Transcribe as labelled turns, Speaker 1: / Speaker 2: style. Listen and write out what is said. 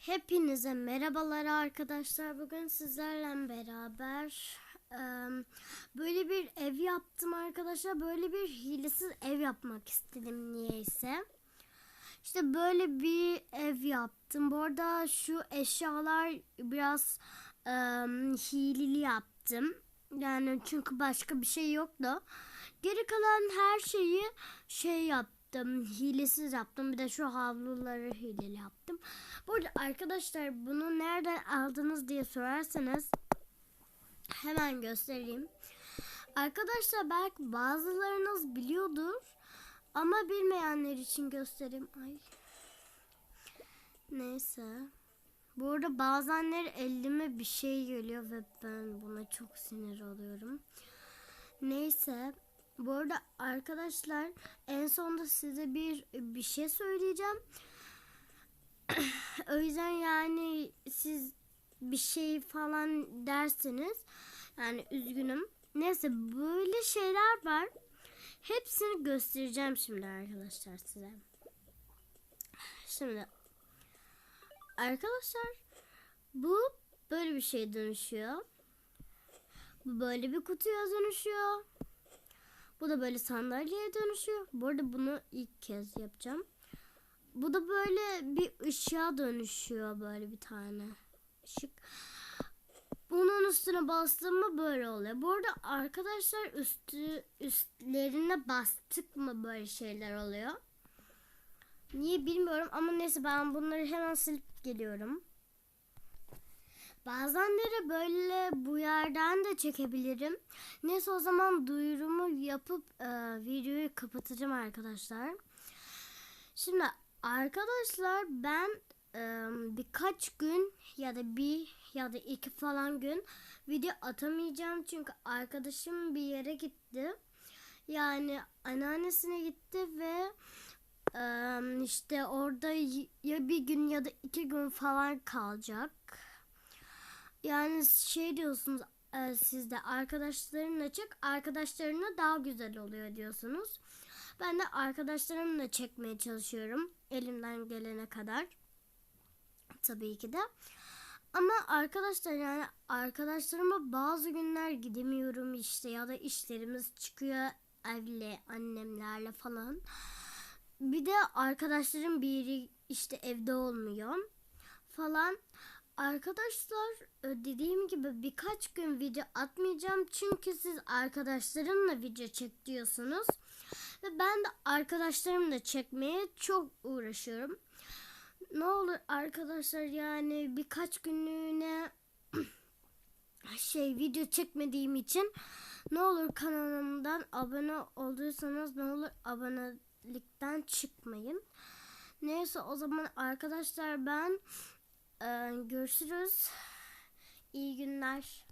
Speaker 1: Hepinize merhabalar arkadaşlar. Bugün sizlerle beraber böyle bir ev yaptım arkadaşlar. Böyle bir hilesiz ev yapmak istedim niyeyse. İşte böyle bir ev yaptım. Bu arada şu eşyalar biraz hileli yaptım. Yani çünkü başka bir şey yoktu. Geri kalan her şeyi şey yaptım. Hilesiz yaptım. Bir de şu havluları hileli yaptım. Bu arada arkadaşlar bunu nereden aldınız diye sorarsanız hemen göstereyim. Arkadaşlar belki bazılarınız biliyordur ama bilmeyenler için göstereyim. Ay. Neyse. Bu arada bazenleri elime bir şey geliyor ve ben buna çok sinir oluyorum. Neyse. Bu arada arkadaşlar en sonunda size bir bir şey söyleyeceğim. o yüzden yani siz bir şey falan derseniz yani üzgünüm. Neyse böyle şeyler var. Hepsini göstereceğim şimdi arkadaşlar size. Şimdi arkadaşlar bu böyle bir şey dönüşüyor. Bu böyle bir kutuya dönüşüyor. Bu da böyle sandalyeye dönüşüyor. Bu arada bunu ilk kez yapacağım. Bu da böyle bir ışığa dönüşüyor böyle bir tane ışık. Bunun üstüne bastım mı böyle oluyor. Bu arada arkadaşlar üstü üstlerine bastık mı böyle şeyler oluyor. Niye bilmiyorum ama neyse ben bunları hemen silip geliyorum. Bazenleri böyle bu yerden de çekebilirim. Neyse o zaman duyurumu yapıp e, videoyu kapatacağım arkadaşlar. Şimdi arkadaşlar ben e, birkaç gün ya da bir ya da iki falan gün video atamayacağım çünkü arkadaşım bir yere gitti. Yani anneannesine gitti ve e, işte orada ya bir gün ya da iki gün falan kalacak. Yani şey diyorsunuz e, siz de arkadaşlarınla çek arkadaşlarına daha güzel oluyor diyorsunuz. Ben de arkadaşlarımla çekmeye çalışıyorum elimden gelene kadar. Tabii ki de. Ama arkadaşlar yani arkadaşlarıma bazı günler gidemiyorum işte ya da işlerimiz çıkıyor evle annemlerle falan. Bir de arkadaşlarım biri işte evde olmuyor falan. Arkadaşlar e, dediğim gibi birkaç gün video atmayacağım çünkü siz arkadaşlarımla video çek diyorsunuz. Ve ben de arkadaşlarımla çekmeye çok uğraşıyorum. Ne olur arkadaşlar yani birkaç günlüğüne şey video çekmediğim için ne olur kanalımdan abone olduysanız ne olur abonelikten çıkmayın. Neyse o zaman arkadaşlar ben ee, görüşürüz. İyi günler.